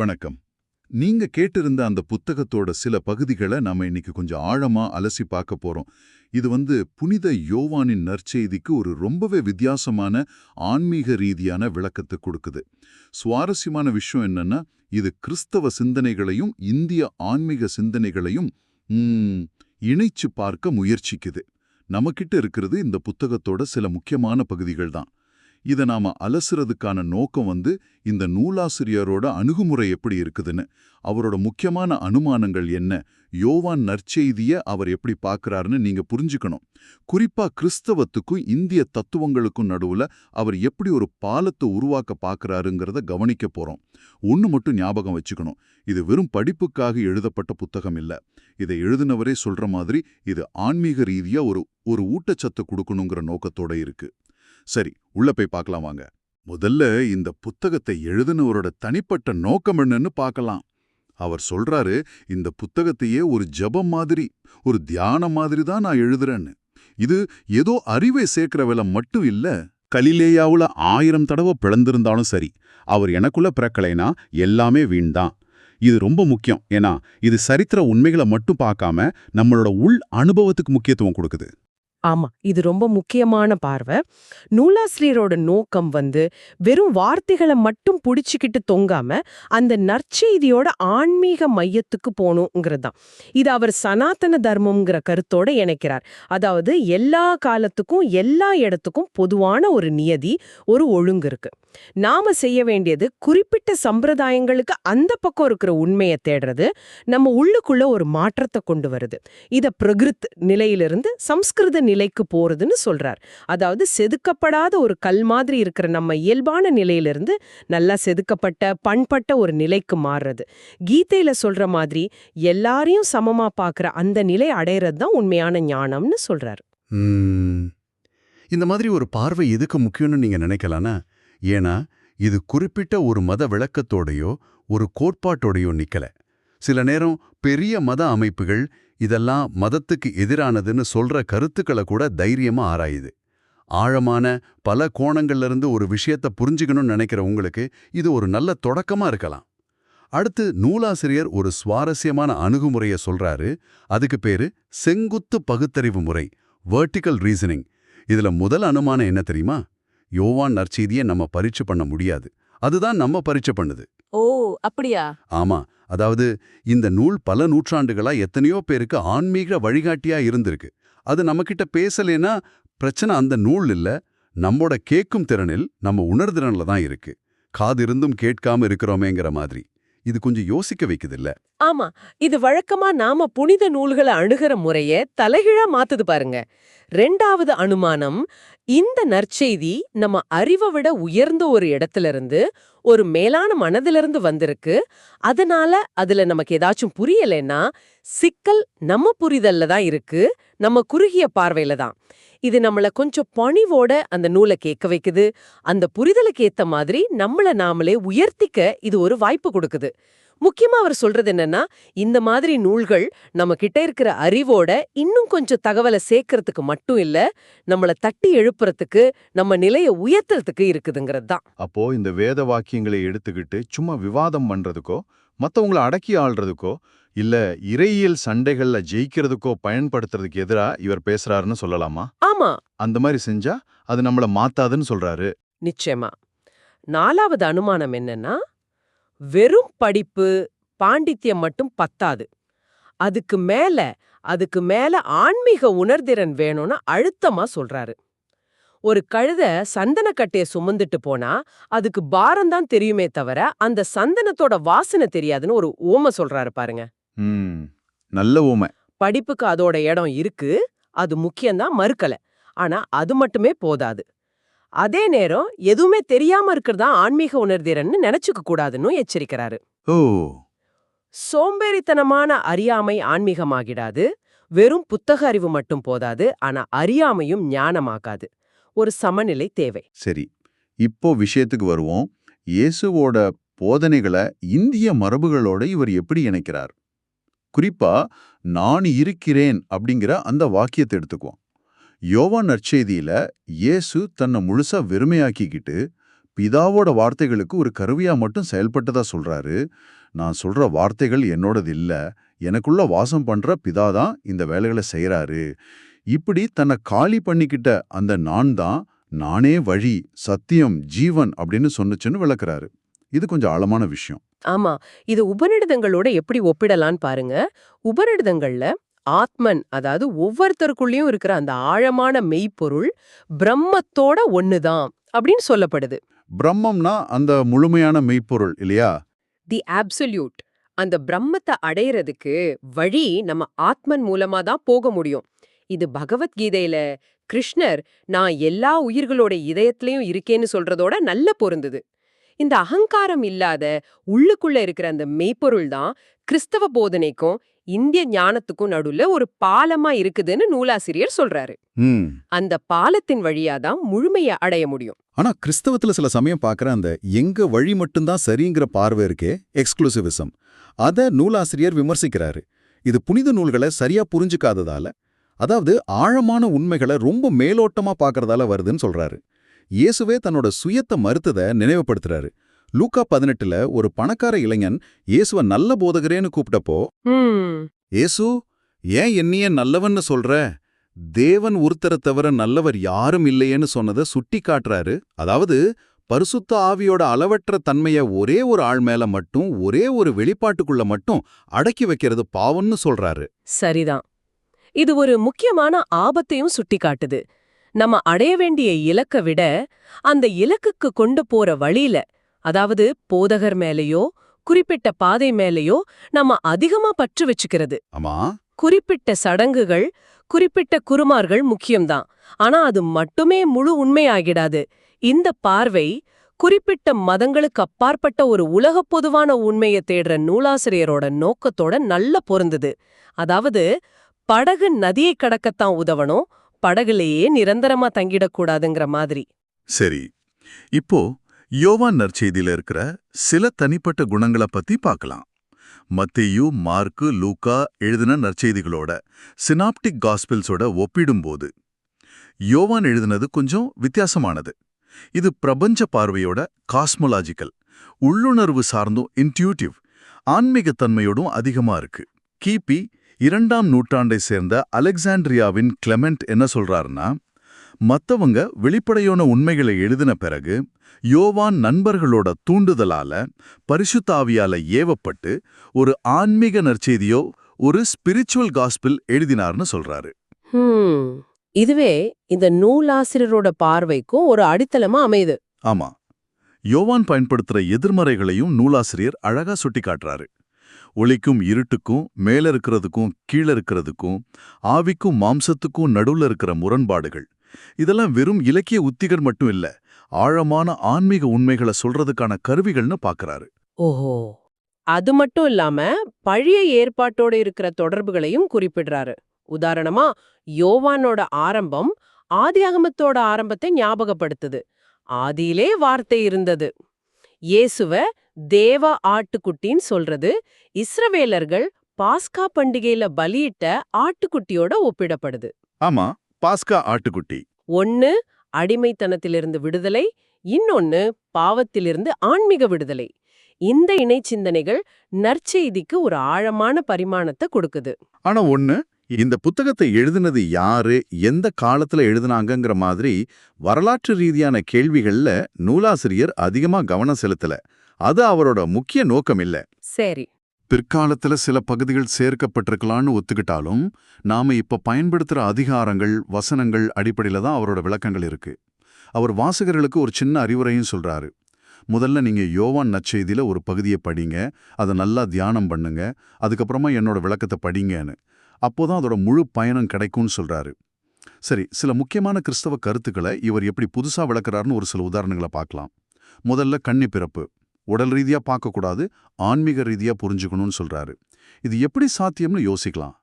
வணக்கம். நீங்க கேட்டிருந்த அந்த புத்தகத்தோட சில பகுதிகளை நாம இன்னைக்கு கொஞ்சம் ஆழமா அலசி பார்க்க போறோம். இது வந்து புனித யோவானின் நற்செய்திக்கு ஒரு ரொம்பவே வித்தியாசமான ஆன்மீக ரீதியான விளக்கத்தை கொடுக்குது. சுவாரஸ்யமான விஷயம் என்னன்னா இது கிறிஸ்தவ சிந்தனைகளையும் இந்திய ஆன்மீக சிந்தனைகளையும் இணைச்சு பார்க்க முயற்சிக்குது. நமக்கிட்ட இருக்கிறது இந்த புத்தகத்தோட சில முக்கியமான பகுதிகள் தான். இதை நாம அலசுறதுக்கான நோக்கம் வந்து இந்த நூலாசிரியரோட அணுகுமுறை எப்படி இருக்குதுன்னு அவரோட முக்கியமான அனுமானங்கள் என்ன யோவான் நற்செய்திய அவர் எப்படி பார்க்கறாருன்னு நீங்க புரிஞ்சுக்கணும். குறிப்பா கிறிஸ்தவத்துக்கும் இந்திய தத்துவங்களுக்கும் நடுவுல அவர் எப்படி ஒரு பாலத்தை உருவாக்க பார்க்கறாருங்கிறத கவனிக்க போறோம். ஒன்னு மட்டும் ஞாபகம் வச்சுக்கணும் இது வெறும் படிப்புக்காக எழுதப்பட்ட புத்தகம் இல்ல. இதை எழுதினவரே சொல்ற மாதிரி இது ஆன்மீக ரீதியா ஒரு ஒரு ஊட்டச்சத்து கொடுக்கணுங்கிற நோக்கத்தோட இருக்கு. சரி உள்ள போய் பார்க்கலாம் வாங்க. முதல்ல இந்த புத்தகத்தை எழுதினவரோட தனிப்பட்ட நோக்கம் என்னன்னு பார்க்கலாம். அவர் சொல்றாரு இந்த புத்தகத்தையே ஒரு ஜெபம் மாதிரி ஒரு தியானம் மாதிரி தான் நான் எழுதுறேன்னு. இது ஏதோ அறிவை சேர்க்கிற வேலை மட்டும் இல்ல கலிலேயாவுல ஆயிரம் தடவை பிளந்திருந்தாலும் சரி அவர் எனக்குள்ள பிறக்கலைனா எல்லாமே வீண்தான். இது ரொம்ப முக்கியம் ஏன்னா இது சரித்திர உண்மைகளை மட்டும் பார்க்காம நம்மளோட உள் அனுபவத்துக்கு முக்கியத்துவம் கொடுக்குது. ஆமா இது ரொம்ப முக்கியமான பார்வை. நூலாசிரியரோட நோக்கம் வந்து வெறும் வார்த்தைகளை மட்டும் புடிச்சுக்கிட்டு தொங்காம அந்த நற்செய்தியோட ஆன்மீக மையத்துக்கு போகணுங்கிறதுதான். இது அவர் சனாதன தர்மம்ங்கிற கருத்தோட இணைக்கிறார். அதாவது எல்லா காலத்துக்கும் எல்லா இடத்துக்கும் பொதுவான ஒரு நியதி ஒரு ஒழுங்கு இருக்கு. நாம செய்ய வேண்டியது குறிப்பிட்ட சம்பிரதாயங்களுக்கு அந்த பக்கம் இருக்கிற உண்மையை தேடுறது நம்ம உள்ளுக்குள்ள ஒரு மாற்றத்தை கொண்டு வருது. இத பிரகிருத் நிலையிலிருந்து சம்ஸ்கிருத நிலைக்கு போறதுன்னு சொல்றார். அதாவது செதுக்கப்படாத ஒரு கல் மாதிரி இருக்கிற நம்ம இயல்பான நிலையிலிருந்து நல்லா செதுக்கப்பட்ட பண்பட்ட ஒரு நிலைக்கு மாறுறது. கீதையில சொல்ற மாதிரி எல்லாரையும் சமமா பார்க்கிற அந்த நிலை அடையிறது தான் உண்மையான ஞானம்னு சொல்றார். இந்த மாதிரி ஒரு பார்வை எதுக்கு முக்கியம்னு நீங்க நினைக்கலானா ஏன்னா இது குறிப்பிட்ட ஒரு மத விளக்கத்தோடையோ ஒரு கோட்பாட்டோடையோ நிக்கல. சில நேரம் பெரிய மத அமைப்புகள் இதெல்லாம் மதத்துக்கு எதிரானதுன்னு சொல்ற கருத்துக்களை கூட தைரியமா ஆராயுது. ஆழமான பல கோணங்கள்ல இருந்து ஒரு விஷயத்தை புரிஞ்சுக்கணும்னு நினைக்கிற உங்களுக்கு இது ஒரு நல்ல தொடக்கமா இருக்கலாம். அடுத்து நூலாசிரியர் ஒரு சுவாரஸ்யமான அணுகுமுறைய சொல்றாரு. அதுக்கு பேரு செங்குத்து பகுத்தறிவு முறை வெர்டிக்கல் ரீசனிங் இதுல முதல் அனுமானம் என்ன தெரியுமா? யோவான் நற்செய்தியை நம்ம பரீட்சை பண்ண முடியாது. அதுதான் நம்ம பரீட்சை பண்ணுது. ஓ அப்படியா? ஆமா. அதாவது இந்த நூல் பல நூற்றாண்டுகளா எத்தனையோ பேருக்கு ஆன்மீக வழிகாட்டியா இருந்திருக்கு. அது நம்மகிட்ட பேசலேன்னா பிரச்சனை அந்த நூல் இல்ல. நம்மோட கேட்கும் திறனில் நம்ம உணர்திறன்ல தான் இருக்கு. காது இருந்தும் கேட்காம இருக்கிறோமேங்கிற மாதிரி. இது கொஞ்சம் யோசிக்க வைக்குது ஆமா இது வழக்கமா நாம புனித நூல்களை அணுகிற முறைய தலைகீழா மாத்துது பாருங்க. ரெண்டாவது அனுமானம் இந்த நற்செய்தி நம்ம அறிவை விட உயர்ந்த ஒரு இடத்துல இருந்து ஒரு மேலான மனதிலிருந்து வந்திருக்கு. அதனால அதுல நமக்கு ஏதாச்சும் புரியலைன்னா சிக்கல் நம்ம புரிதல்ல தான் இருக்கு. நம்ம குறுகிய பார்வையில தான். இது நம்மள கொஞ்சம் பணிவோட அந்த நூலை கேட்க வைக்குது. அந்த புரிதலுக்கு ஏத்த மாதிரி நம்மள நாமளே உயர்த்திக்க இது ஒரு வாய்ப்பு கொடுக்குது. முக்கியமா அவர் சொல்றது என்னன்னா இந்த மாதிரி நூல்கள் நம்ம கிட்ட இருக்கிற அறிவோட இன்னும் கொஞ்சம் தகவலை சேர்க்கறதுக்கு மட்டும் இல்ல நம்மள தட்டி எழுப்புறதுக்கு நம்ம நிலைய உயர்த்துறதுக்கு இருக்குதுங்கிறது தான். அப்போ இந்த வேத வாக்கியங்களை எடுத்துக்கிட்டு சும்மா விவாதம் பண்றதுக்கோ மத்தவங்கள அடக்கி ஆள்றதுக்கோ இல்ல இறையியல் சண்டைகள்ல ஜெயிக்கிறதுக்கோ பயன்படுத்துறதுக்கு எதிரா இவர் பேசுறாருன்னு சொல்லலாமா? ஆமா. அந்த மாதிரி செஞ்சா அது நம்மள மாத்தாதுன்னு சொல்றாரு. நிச்சயமா. நாலாவது அனுமானம் என்னன்னா வெறும் படிப்பு பாண்டித்யம் மட்டும் பத்தாது. அதுக்கு மேல அதுக்கு மேல ஆன்மீக உணர்திறன் வேணும்னு அழுத்தமா சொல்றாரு. ஒரு கழுத சந்தனக்கட்டைய சுமந்துட்டு போனா அதுக்கு பாரம் தான் தெரியுமே தவிர அந்த சந்தனத்தோட வாசனை தெரியாதுன்னு ஒரு ஓம சொல்றாரு பாருங்க. நல்ல ஊமை. படிப்புக்கு அதோட இடம் இருக்கு அது முக்கியம்தான் மறுக்கல. ஆனா அது மட்டுமே போதாது. அதே நேரம் எதுவுமே தெரியாம இருக்கிறதா ஆன்மீக உணர்திறன்னு நினைச்சுக்க கூடாதுன்னு எச்சரிக்கிறாரு. ஓ. சோம்பேறித்தனமான அறியாமை ஆன்மீகமாகிடாது வெறும் புத்தக அறிவு மட்டும் போதாது ஆனா அறியாமையும் ஞானமாகாது. ஒரு சமநிலை தேவை. சரி இப்போ விஷயத்துக்கு வருவோம். இயேசுவோட போதனைகளை இந்திய மரபுகளோட இவர் எப்படி இணைக்கிறார்? குறிப்பா நான் இருக்கிறேன் அப்படிங்கிற அந்த வாக்கியத்தை எடுத்துக்குவோம். யோவான் நற்செய்தியில இயேசு தன்னை முழுசா வெறுமையாக்கிக்கிட்டு பிதாவோட வார்த்தைகளுக்கு ஒரு கருவியா மட்டும் செயல்பட்டதா சொல்றாரு. நான் சொல்ற வார்த்தைகள் என்னோடது இல்ல. எனக்குள்ள வாசம் பண்ற பிதா தான் இந்த வேலைகளை செய்யறாரு இப்படி தன்னை காலி பண்ணிக்கிட்ட அந்த நான் தான் நானே வழி சத்தியம் ஜீவன் அப்படின்னு சொன்னுச்சுன்னு விளக்குறாரு. இது கொஞ்சம் ஆழமான விஷயம். ஆமா. இது உபநிடதங்களோட எப்படி ஒப்பிடலான்னு பாருங்க. உபநிடதங்கள்ல ஆத்மன் அதாவது ஒவ்வொருத்தருக்குள்ளேயும் இருக்கிற அந்த ஆழமான மெய்ப்பொருள் பிரம்மத்தோட ஒண்ணுதான் அப்படின்னு சொல்லப்படுது. பிரம்மம்னா அந்த முழுமையான மெய்ப்பொருள் இல்லையா? தி அப்சல்யூட் அந்த பிரம்மத்தை அடையறதுக்கு வழி நம்ம ஆத்மன் மூலமா தான் போக முடியும். இது பகவத்கீதையில கிருஷ்ணர் நான் எல்லா உயிர்களோட இதயத்திலயும் இருக்கேன்னு சொல்றதோட நல்ல பொருந்தது. இந்த அகங்காரம் இல்லாத உள்ளுக்குள்ள இருக்கிற அந்த மெய்ப்பொருள் தான் கிறிஸ்தவ போதனைக்கும் இந்திய ஞானத்துக்கும் நடுவுல ஒரு பாலமா இருக்குதுன்னு நூலாசிரியர் சொல்றாரு. அந்த பாலத்தின் வழியா தான் முழுமையை அடைய முடியும். ஆனா கிறிஸ்தவத்துல சில சமயம் பார்க்குற அந்த எங்க வழி மட்டும்தான் சரிங்கிற பார்வை இருக்கே எக்ஸ்க்ளூசிவிசம். அத நூலாசிரியர் விமர்சிக்கிறாரு. இது புனித நூல்களை சரியா புரிஞ்சுக்காததால அதாவது ஆழமான உண்மைகளை ரொம்ப மேலோட்டமா பார்க்கறதால வருதுன்னு சொல்றாரு. இயேசுவே தன்னோட சுயத்தை மறுத்ததை நினைவுபடுத்துறாரு. லூக்கா பதினெட்டுல ஒரு பணக்கார இளைஞன் இயேசுவ நல்ல போதகரேன்னு கூப்பிட்டப்போ ஏசு ஏன் என்னைய நல்லவன்னு சொல்ற? தேவன் ஒருத்தரை தவிர நல்லவர் யாரும் இல்லையேன்னு சொன்னதை சுட்டி காட்டுறாரு. அதாவது பரிசுத்த ஆவியோட அளவற்ற தன்மைய ஒரே ஒரு ஆள் மேல மட்டும் ஒரே ஒரு வெளிப்பாட்டுக்குள்ள மட்டும் அடக்கி வைக்கிறது பாவம்னு சொல்றாரு. சரிதான். இது ஒரு முக்கியமான ஆபத்தையும் சுட்டிக்காட்டுது நம்ம அடைய வேண்டிய இலக்க விட அந்த இலக்குக்கு கொண்டு போற வழியில அதாவது போதகர் மேலயோ குறிப்பிட்ட பாதை மேலயோ நம்ம அதிகமா பற்று வச்சுக்கிறது. ஆமா. குறிப்பிட்ட சடங்குகள் குறிப்பிட்ட குருமார்கள் முக்கியம்தான். ஆனா அது மட்டுமே முழு உண்மையாகிடாது. இந்த பார்வை குறிப்பிட்ட மதங்களுக்கு அப்பாற்பட்ட ஒரு உலகப் பொதுவான உண்மையை தேடுற நூலாசிரியரோட நோக்கத்தோட நல்ல பொருந்தது. அதாவது படகு நதியை கடக்கத்தான் உதவணும் படகுலேயே நிரந்தரமா தங்கிடக்கூடாதுங்கிற மாதிரி. சரி. இப்போ யோவான் நற்செய்தியில இருக்கிற சில தனிப்பட்ட குணங்களை பத்தி பார்க்கலாம். மத்தியு மார்க்கு லூக்கா எழுதின நற்செய்திகளோட சினாப்டிக் காஸ்பில்ஸோட ஒப்பிடும்போது யோவான் எழுதினது கொஞ்சம் வித்தியாசமானது. இது பிரபஞ்ச பார்வையோட காஸ்மோலாஜிக்கல் உள்ளுணர்வு சார்ந்தும் இன்ட்யூட்டிவ் ஆன்மீகத்தன்மையோடும் அதிகமா இருக்கு. கிபி இரண்டாம் நூற்றாண்டை சேர்ந்த அலெக்சாண்ட்ரியாவின் கிளெமெண்ட் என்ன சொல்றாருன்னா மத்தவங்க வெளிப்படையான உண்மைகளை எழுதின பிறகு யோவான் நண்பர்களோட தூண்டுதலால பரிசுத்த ஆவியால ஏவப்பட்டு ஒரு ஆன்மீக நற்செய்தியோ ஒரு ஸ்பிரிச்சுவல் காஸ்பில் எழுதினார்னு சொல்றாரு. இதுவே இந்த நூலாசிரியரோட பார்வைக்கும் ஒரு அடித்தளமா அமையுது. ஆமா. யோவான் பயன்படுத்துற எதிர்மறைகளையும் நூலாசிரியர் அழகா சுட்டி காட்டுறாரு ஒளிக்கும் இருட்டுக்கும் மேல இருக்கிறதுக்கும் கீழே இருக்கிறதுக்கும் ஆவிக்கும் மாம்சத்துக்கும் நடுவுல இருக்கிற முரண்பாடுகள் இதெல்லாம் வெறும் இலக்கிய உத்திகள் மட்டும் இல்ல ஆழமான ஆன்மீக உண்மைகளை சொல்றதுக்கான கருவிகள்னு பாக்குறாரு. ஓஹோ. அது மட்டும் இல்லாம பழைய ஏற்பாட்டோட இருக்கிற தொடர்புகளையும் குறிப்பிடுறாரு. உதாரணமா யோவானோட ஆரம்பம் ஆதியாகமத்தோட ஆரம்பத்தை ஞாபகப்படுத்துது. ஆதியிலே வார்த்தை இருந்தது. இயேசுவ தேவ ஆட்டுக்குட்டின்னு சொல்றது இஸ்ரவேலர்கள் பாஸ்கா பண்டிகையில பலியிட்ட ஆட்டுக்குட்டியோட ஒப்பிடப்படுது. ஆமா. பாஸ்கா ஆட்டுக்குட்டி. ஒன்னு அடிமைத்தனத்திலிருந்து விடுதலை இன்னொன்னு பாவத்திலிருந்து ஆன்மீக விடுதலை. இந்த இணை சிந்தனைகள் நற்செய்திக்கு ஒரு ஆழமான பரிமாணத்தை கொடுக்குது. ஆனா ஒண்ணு இந்த புத்தகத்தை எழுதினது யாரு எந்த காலத்துல எழுதுனாங்கங்கிற மாதிரி வரலாற்று ரீதியான கேள்விகள்ல நூலாசிரியர் அதிகமா கவனம் செலுத்தல. அது அவரோட முக்கிய நோக்கம் இல்ல சரி. பிற்காலத்துல சில பகுதிகள் சேர்க்கப்பட்டிருக்கலாம்னு ஒத்துக்கிட்டாலும் நாம இப்ப பயன்படுத்துற அதிகாரங்கள் வசனங்கள் அடிப்படையில தான் அவரோட விளக்கங்கள் இருக்கு. அவர் வாசகர்களுக்கு ஒரு சின்ன அறிவுரையும் சொல்றாரு. முதல்ல நீங்க யோவான் நற்செய்தியில ஒரு பகுதியை படிங்க அதை நல்லா தியானம் பண்ணுங்க அதுக்கப்புறமா என்னோட விளக்கத்தை படிங்கன்னு. அப்போதான் அதோட முழு பயணம் கிடைக்கும்னு சொல்றாரு. சரி சில முக்கியமான கிறிஸ்தவ கருத்துக்களை இவர் எப்படி புதுசா விளக்குறாருன்னு ஒரு சில உதாரணங்களை பார்க்கலாம். முதல்ல கன்னி பிறப்பு உடல் ரீதியா பார்க்கக்கூடாது ஆன்மீக ரீதியா புரிஞ்சுக்கணும்னு சொல்றாரு. இது எப்படி சாத்தியம்னு யோசிக்கலாம்.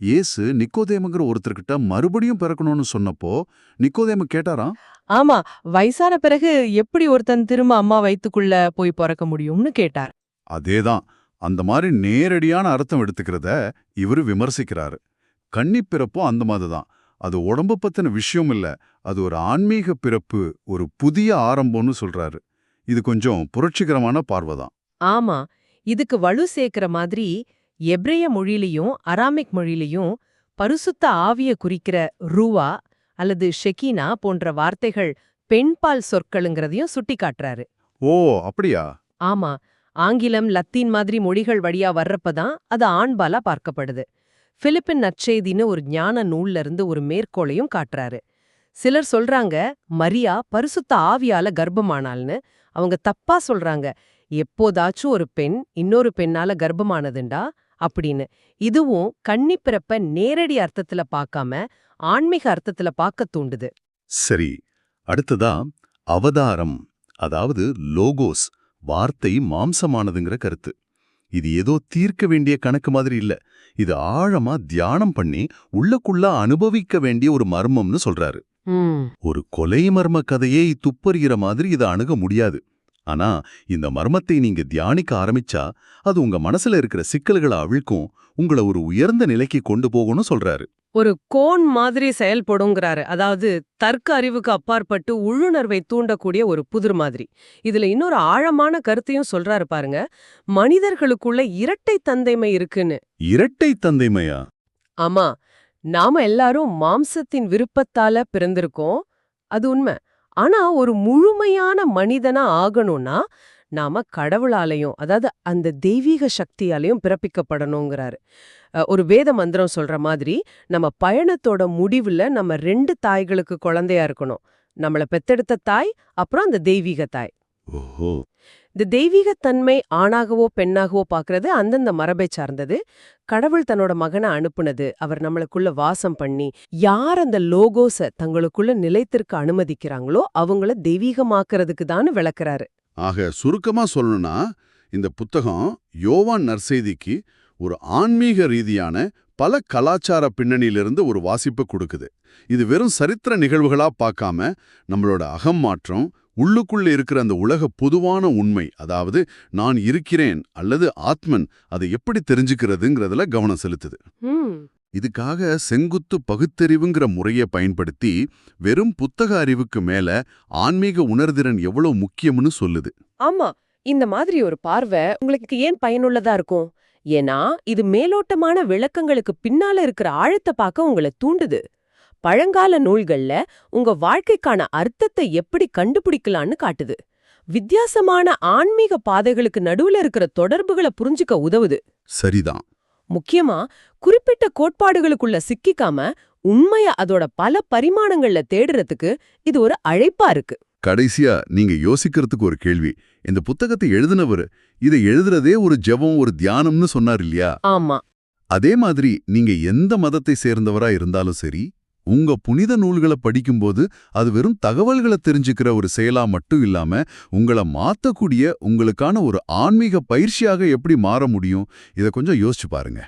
இயேசு நிக்கோதேமுங்கிற ஒருத்தர்கிட்ட மறுபடியும் பிறக்கணும்னு சொன்னப்போ நிக்கோதேமு கேட்டாராம்? ஆமா வயசான பிறகு எப்படி ஒருத்தன் திரும்ப அம்மா வயித்துக்குள்ள போய் பிறக்க முடியும்னு கேட்டார். அதேதான் அந்த மாதிரி நேரடியான அர்த்தம் எடுத்துக்கிறத இவரு விமர்சிக்கிறாரு. கன்னி பிறப்போ அந்த மாதிரி தான் அது உடம்பு பத்தின விஷயம் இல்ல அது ஒரு ஆன்மீக பிறப்பு ஒரு புதிய ஆரம்பம்னு சொல்றாரு. இது கொஞ்சம் புரட்சிகரமான பார்வை தான். ஆமா இதுக்கு வலு சேர்க்கிற மாதிரி எப்ரேய மொழியிலையும் அராமிக் மொழியிலையும் பரிசுத்த ஆவிய குறிக்கிற ரூவா அல்லது ஷெக்கீனா போன்ற வார்த்தைகள் பெண்பால் சொற்களுங்கிறதையும் சுட்டிக்காட்டுறாரு. ஓ அப்படியா? ஆமா ஆங்கிலம் லத்தீன் மாதிரி மொழிகள் வழியா வர்றப்பதான் அது ஆண்பாலா பார்க்கப்படுது. பிலிப்பின் நற்செய்தின்னு ஒரு ஞான நூல்ல இருந்து ஒரு மேற்கோளையும் காட்டுறாரு. சிலர் சொல்றாங்க மரியா பரிசுத்த ஆவியால கர்ப்பமானாள்னு அவங்க தப்பா சொல்றாங்க. எப்போதாச்சும் ஒரு பெண் இன்னொரு பெண்ணால கர்ப்பமானதுண்டா? அப்படின்னு. இதுவும் கன்னிப்பிறப்ப நேரடி அர்த்தத்துல பார்க்காம ஆன்மீக அர்த்தத்துல பார்க்க தூண்டுது. சரி. அடுத்ததா அவதாரம் அதாவது லோகோஸ் வார்த்தை மாம்சமானதுங்கிற கருத்து. இது ஏதோ தீர்க்க வேண்டிய கணக்கு மாதிரி இல்ல. இது ஆழமா தியானம் பண்ணி உள்ளக்குள்ள அனுபவிக்க வேண்டிய ஒரு மர்மம்னு சொல்றாரு. ஒரு கொலை மர்ம கதையை துப்பறிகிற மாதிரி இதை அணுக முடியாது. ஆனா இந்த மர்மத்தை நீங்க தியானிக்க ஆரம்பிச்சா அது உங்க மனசுல இருக்கிற சிக்கல்களை அவிழ்க்கும் உங்களை ஒரு உயர்ந்த நிலைக்கு கொண்டு போகும்னு சொல்றாரு. ஒரு கோன் மாதிரி செயல்படுங்கிறாரு. அதாவது தர்க்க அறிவுக்கு அப்பாற்பட்டு உள்ளுணர்வை தூண்டக்கூடிய ஒரு புதிர் மாதிரி. இதுல இன்னொரு ஆழமான கருத்தையும் சொல்றாரு பாருங்க. மனிதர்களுக்குள்ள இரட்டை தந்தைமை இருக்குன்னு. இரட்டை தந்தைமையா? ஆமா. நாம எல்லாரும் மாம்சத்தின் விருப்பத்தால பிறந்திருக்கோம். அது உண்மை. ஆனா ஒரு முழுமையான மனிதனா ஆகணும்னா நாம கடவுளாலையும் அதாவது அந்த தெய்வீக சக்தியாலையும் பிறப்பிக்கப்படணுங்கிறாரு. ஒரு வேத மந்திரம் சொல்ற மாதிரி நம்ம பயணத்தோட முடிவுல நம்ம ரெண்டு தாய்களுக்கு குழந்தையா இருக்கணும். நம்மள பெத்தெடுத்த தாய் அப்புறம் அந்த தெய்வீக தாய். இந்த தெய்வீகத்தன்மை ஆணாகவோ பெண்ணாகவோ பார்க்கறது அந்தந்த மரபை சார்ந்தது. கடவுள் தன்னோட மகனை அனுப்புனது. அவர் நம்மளுக்குள்ள வாசம் பண்ணி யார் அந்த லோகோஸ தங்களுக்குள்ள நிலைத்திருக்க அனுமதிக்கிறாங்களோ அவங்கள தெய்வீகமாக்குறதுக்கு தான் விளக்குறாரு. ஆக சுருக்கமா சொல்லணும்னா இந்த புத்தகம் யோவான் நற்செய்திக்கு ஒரு ஆன்மீக ரீதியான பல கலாச்சார பின்னணியிலிருந்து ஒரு வாசிப்பு கொடுக்குது. இது வெறும் சரித்திர நிகழ்வுகளா பார்க்காம நம்மளோட அகம் மாற்றம் உள்ளுக்குள்ள இருக்கிற அந்த உலக பொதுவான உண்மை அதாவது நான் இருக்கிறேன் அல்லது ஆத்மன் அதை எப்படி தெரிஞ்சுக்கிறதுங்கிறதுல கவனம் செலுத்துது. இதுக்காக செங்குத்து பகுத்தறிவுங்கிற முறையை பயன்படுத்தி வெறும் புத்தக அறிவுக்கு மேல ஆன்மீக உணர்திறன் எவ்வளவு முக்கியம்னு சொல்லுது. ஆமா இந்த மாதிரி ஒரு பார்வை உங்களுக்கு ஏன் பயனுள்ளதா இருக்கும்? ஏன்னா இது மேலோட்டமான விளக்கங்களுக்கு பின்னால இருக்கிற ஆழத்தை பார்க்க உங்களை தூண்டுது. பழங்கால நூல்கள்ல உங்க வாழ்க்கைக்கான அர்த்தத்தை எப்படி கண்டுபிடிக்கலான்னு காட்டுது. வித்தியாசமான ஆன்மீக பாதைகளுக்கு நடுவுல இருக்கிற தொடர்புகளை புரிஞ்சுக்க உதவுது. சரிதான். முக்கியமா குறிப்பிட்ட கோட்பாடுகளுக்குள்ள சிக்கிக்காம உண்மைய அதோட பல பரிமாணங்கள்ல தேடுறதுக்கு இது ஒரு அழைப்பா இருக்கு. கடைசியா நீங்க யோசிக்கிறதுக்கு ஒரு கேள்வி. இந்த புத்தகத்தை எழுதினவர் இதை எழுதுறதே ஒரு ஜெபம் ஒரு தியானம்னு சொன்னார் இல்லையா? ஆமா. அதே மாதிரி நீங்க எந்த மதத்தை சேர்ந்தவரா இருந்தாலும் சரி உங்க புனித நூல்களை படிக்கும்போது அது வெறும் தகவல்களை தெரிஞ்சுக்கிற ஒரு செயலா மட்டும் இல்லாம உங்களை மாத்தக்கூடிய உங்களுக்கான ஒரு ஆன்மீக பயிற்சியாக எப்படி மாற முடியும் இதை கொஞ்சம் யோசிச்சு பாருங்க.